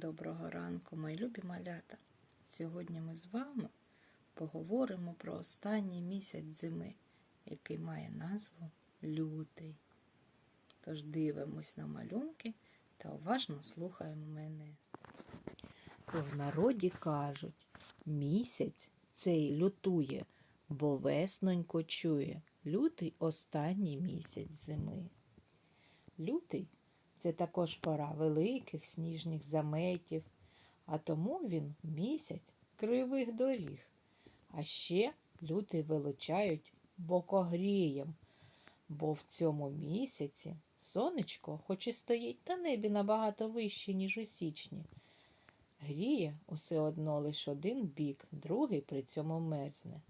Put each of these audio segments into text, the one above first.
Доброго ранку, мої любі малята. Сьогодні ми з вами поговоримо про останній місяць зими, який має назву лютий. Тож дивимось на малюнки та уважно слухаємо мене. В народі кажуть, місяць цей лютує, бо веснонько чує. Лютий останній місяць зими. Лютий це також пора великих сніжних заметів, а тому він місяць кривих доріг. А ще лютий вилучають бокогрієм, бо в цьому місяці сонечко, хоч і стоїть на небі набагато вище, ніж у січні, гріє усе одно лише один бік, другий при цьому мерзне.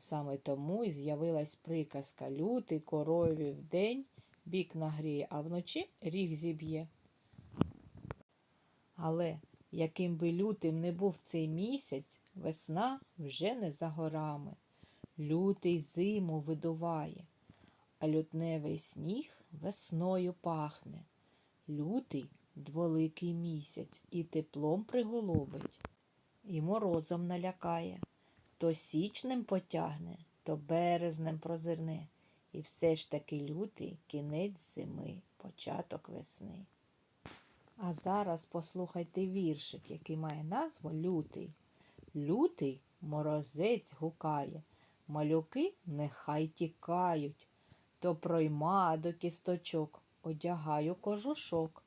Саме тому і з'явилась приказка лютий корові вдень бік нагріє, а вночі ріг зіб'є. Але яким би лютим не був цей місяць, весна вже не за горами. Лютий зиму видуває, а лютневий сніг весною пахне. Лютий дволикий місяць і теплом приголубить, і морозом налякає, то січнем потягне, то березнем прозирне. І все ж таки лютий кінець зими, початок весни. А зараз послухайте віршик, який має назву Лютий. Лютий морозець гукає, малюки нехай тікають, то пройма до кісточок, одягаю кожушок.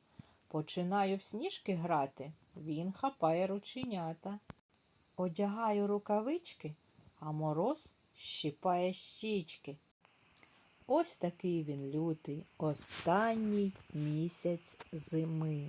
Починаю в сніжки грати, він хапає рученята. Одягаю рукавички, а мороз щипає щічки. Ось такий він лютий, останній місяць зими.